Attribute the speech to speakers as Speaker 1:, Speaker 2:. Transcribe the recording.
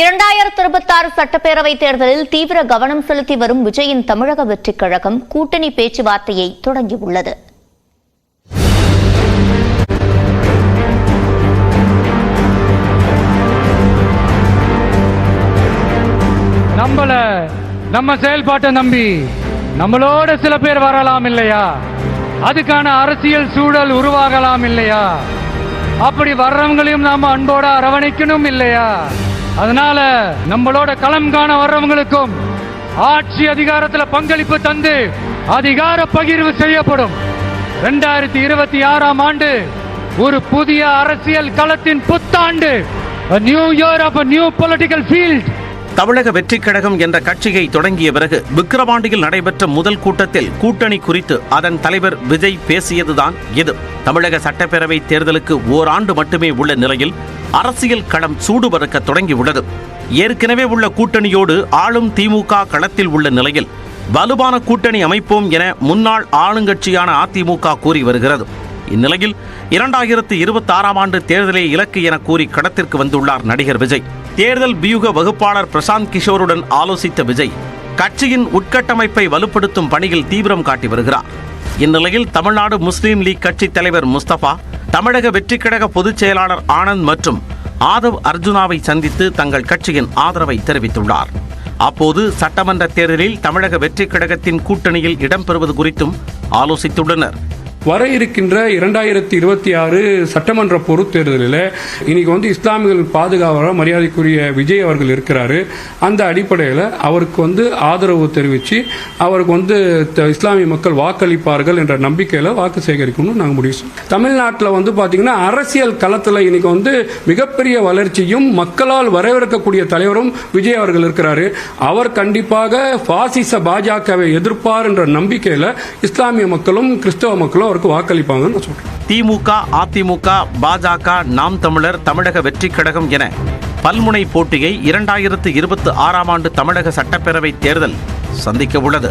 Speaker 1: இரண்டாயிரத்தி இருபத்தி ஆறு சட்டப்பேரவை தேர்தலில் தீவிர கவனம் செலுத்தி வரும் விஜயின் தமிழக வெற்றிக் கழகம் கூட்டணி பேச்சுவார்த்தையை தொடங்கியுள்ளது.
Speaker 2: நம்மள நம்ம செயல்பாட்டை நம்பி நம்மளோட சில பேர் வரலாம் இல்லையா? அதுக்கான அரசியல் சூழல் உருவாகலாம் இல்லையா? அப்படி வர்றவங்களையும் நாம அன்போட அரவணைக்கணும் இல்லையா? அதனால நம்மளோட களம் காண வர்றவங்களுக்கும் ஆட்சி அதிகாரத்துல பங்களிப்பு தந்து அதிகார பகிர்வு செய்யப்படும். ரெண்டாயிரத்தி இருபத்தி ஆறாம் ஆண்டு ஒரு புதிய அரசியல் களத்தின் புத்தாண்டு. New year of new political field
Speaker 3: Tamilaga Vettri Kazhagam என்ற கட்சியை தொடங்கிய பிறகு விக்கிரவாண்டியில் நடைபெற்ற முதல் கூட்டத்தில் கூட்டணி குறித்து அதன் தலைவர் விஜய் பேசியதுதான் இது. தமிழக சட்டப்பேரவை தேர்தலுக்கு ஓராண்டு மட்டுமே உள்ள நிலையில் அரசியல் களம் சூடு பறக்க தொடங்கியுள்ளது. ஏற்கனவே உள்ள கூட்டணியோடு ஆளும் திமுக களத்தில் உள்ள நிலையில் வலுவான கூட்டணி அமைப்போம் என முன்னாள் ஆளுங்கட்சியான அதிமுக கூறி வருகிறது. இந்நிலையில் இரண்டாயிரத்து இருபத்தி ஆறாம் ஆண்டு தேர்தலே இலக்கு என கூறி களத்திற்கு வந்துள்ளார் நடிகர் விஜய். தேர்தல் வியூக வகுப்பாளர் பிரசாந்த் கிஷோருடன் ஆலோசித்த விஜய் கட்சியின் உட்கட்டமைப்பை வலுப்படுத்தும் பணியில் தீவிரம் காட்டி வருகிறார். இந்நிலையில் தமிழ்நாடு முஸ்லீம் லீக் கட்சித் தலைவர் முஸ்தபா தமிழக வெற்றிக் கழக பொதுச் செயலாளர் ஆனந்த் மற்றும் ஆதவ் அர்ஜுனாவை சந்தித்து தங்கள் கட்சியின் ஆதரவை தெரிவித்துள்ளார். அப்போது சட்டமன்ற தேர்தலில் தமிழக வெற்றிக் கழகத்தின் கூட்டணியில் இடம்பெறுவது குறித்தும் ஆலோசித்துள்ளனர்.
Speaker 4: வர இருக்கின்ற இரண்டாயிரத்தி இருபத்தி ஆறு சட்டமன்ற பொதுத் தேர்தலில் இன்னைக்கு வந்து இஸ்லாமியர்கள் பாதுகாவலர் மரியாதைக்குரிய விஜய் அவர்கள் இருக்கிறாரு. அந்த அடிப்படையில் அவருக்கு வந்து ஆதரவு தெரிவித்து அவருக்கு வந்து த- இஸ்லாமிய மக்கள் வாக்களிப்பார்கள் என்ற நம்பிக்கையில் வாக்கு சேகரிக்கணும்னு நாங்கள் முடிவு தமிழ்நாட்டில் வந்து பார்த்தீங்கன்னா அரசியல் களத்தில் இன்னைக்கு வந்து மிகப்பெரிய வளர்ச்சியும் மக்களால் வரவேற்கக்கூடிய தலைவரும் விஜய் அவர்கள் இருக்கிறாரு. அவர் கண்டிப்பாக பாசிச பாஜகவை எதிர்ப்பார் என்ற நம்பிக்கையில் இஸ்லாமிய மக்களும் கிறிஸ்தவ மக்களும் அவருக்கு வாக்களிப்பாங்கன்னு நான் சொல்றேன்.
Speaker 3: திமுக அதிமுக பாஜக நாம் தமிழர் தமிழக வெற்றி கழகம் என பல்முனை போட்டியை இரண்டாயிரத்து இருபத்தி ஆறாம் ஆண்டு தமிழக சட்டப்பேரவை தேர்தல் சந்திக்க உள்ளது.